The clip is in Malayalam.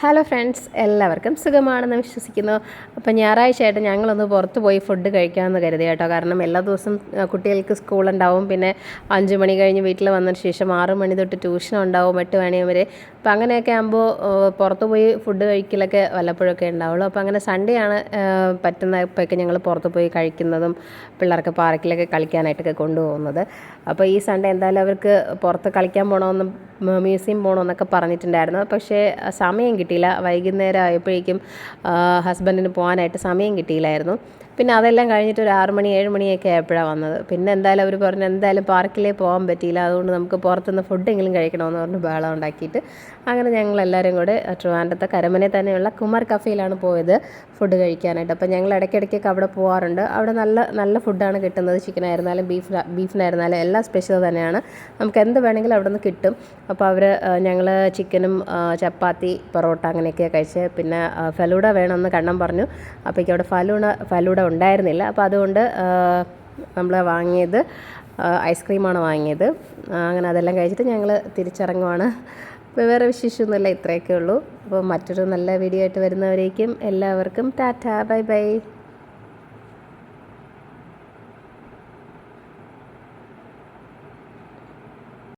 ഹലോ ഫ്രണ്ട്സ് എല്ലാവർക്കും സുഖമാണെന്ന് വിശ്വസിക്കുന്നു. അപ്പോൾ ഞായറാഴ്ച ആയിട്ട് ഞങ്ങളൊന്ന് പുറത്ത് പോയി ഫുഡ് കഴിക്കാമെന്ന് കരുതി കേട്ടോ. കാരണം എല്ലാ ദിവസവും കുട്ടികൾക്ക് സ്കൂൾ ഉണ്ടാവും. പിന്നെ അഞ്ച് മണി കഴിഞ്ഞ് വീട്ടിൽ വന്നതിന് ശേഷം ആറ് മണി തൊട്ട് ട്യൂഷൻ ഉണ്ടാവും എട്ട് മണി വരെ. അപ്പോൾ അങ്ങനെയൊക്കെ ആകുമ്പോൾ പുറത്ത് പോയി ഫുഡ് കഴിക്കലൊക്കെ വല്ലപ്പോഴൊക്കെ ഉണ്ടാവുള്ളൂ. അപ്പോൾ അങ്ങനെ സൺഡേ ആണ് ആ, പറ്റുന്നപ്പോഴൊക്കെ ഞങ്ങൾ പുറത്ത് പോയി കഴിക്കുന്നതും പിള്ളേർക്ക് പാർക്കിലൊക്കെ കളിക്കാനായിട്ടൊക്കെ കൊണ്ടുപോകുന്നത്. അപ്പോൾ ഈ സൺഡേ എന്തായാലും അവർക്ക് പുറത്ത് കളിക്കാൻ പോകണമെന്നും മ്യൂസിയം പോകണമെന്നൊക്കെ പറഞ്ഞിട്ടുണ്ടായിരുന്നു. പക്ഷേ സമയം കിട്ടിയില്ല. വൈകുന്നേരം ആയപ്പോഴേക്കും ഹസ്ബൻഡിന് പോകാനായിട്ട് സമയം കിട്ടിയില്ലായിരുന്നു. പിന്നെ അതെല്ലാം കഴിഞ്ഞിട്ട് ഒരു ആറ് മണി ഏഴ് മണിയൊക്കെ ആയപ്പോഴാണ് വന്നത്. പിന്നെ എന്തായാലും അവർ പറഞ്ഞു എന്തായാലും പാർക്കിലേ പോകാൻ പറ്റിയില്ല. അതുകൊണ്ട് നമുക്ക് പുറത്തുനിന്ന് ഫുഡെങ്കിലും കഴിക്കണമെന്ന് പറഞ്ഞ് ബഹളം ഉണ്ടാക്കിയിട്ട് അങ്ങനെ ഞങ്ങൾ എല്ലാവരും കൂടെ ട്രിവാൻഡ്രത്തെ കരമനെ തന്നെയുള്ള കുമാർ കഫേയിലാണ് പോയത് ഫുഡ് കഴിക്കാനായിട്ട്. അപ്പോൾ ഞങ്ങൾ ഇടയ്ക്കിടയ്ക്കൊക്കെ അവിടെ പോകാറുണ്ട് അവിടെ നല്ല നല്ല ഫുഡാണ് കിട്ടുന്നത്. ചിക്കനായിരുന്നാലും ബീഫ് ബീഫിനായിരുന്നാലും എല്ലാം സ്പെഷ്യൽ തന്നെയാണ്. നമുക്ക് എന്ത് വേണമെങ്കിലും അവിടെ നിന്ന് കിട്ടും അപ്പോൾ അവർ ഞങ്ങൾ ചിക്കനും ചപ്പാത്തി പൊറോട്ട അങ്ങനെയൊക്കെയാണ് കഴിച്ചത്. പിന്നെ ഫലൂഡ വേണമെന്ന് കണ്ണം പറഞ്ഞു. അപ്പോഴേക്കും അവിടെ ഫലൂണ ഫലൂഡ ഉണ്ടായിരുന്നില്ല. അപ്പോൾ അതുകൊണ്ട് നമ്മൾ വാങ്ങിയത് ഐസ്ക്രീമാണ് വാങ്ങിയത്. അങ്ങനെ അതെല്ലാം കഴിച്ചിട്ട് ഞങ്ങൾ തിരിച്ചിറങ്ങുവാണ്. അപ്പോൾ വേറെ വിശേഷമൊന്നുമില്ല ഇത്രയൊക്കെ ഉള്ളൂ. അപ്പോൾ മറ്റൊരു നല്ല വീഡിയോ ആയിട്ട് വരുന്നവരേക്കും എല്ലാവർക്കും ടാറ്റ ബൈ ബൈ.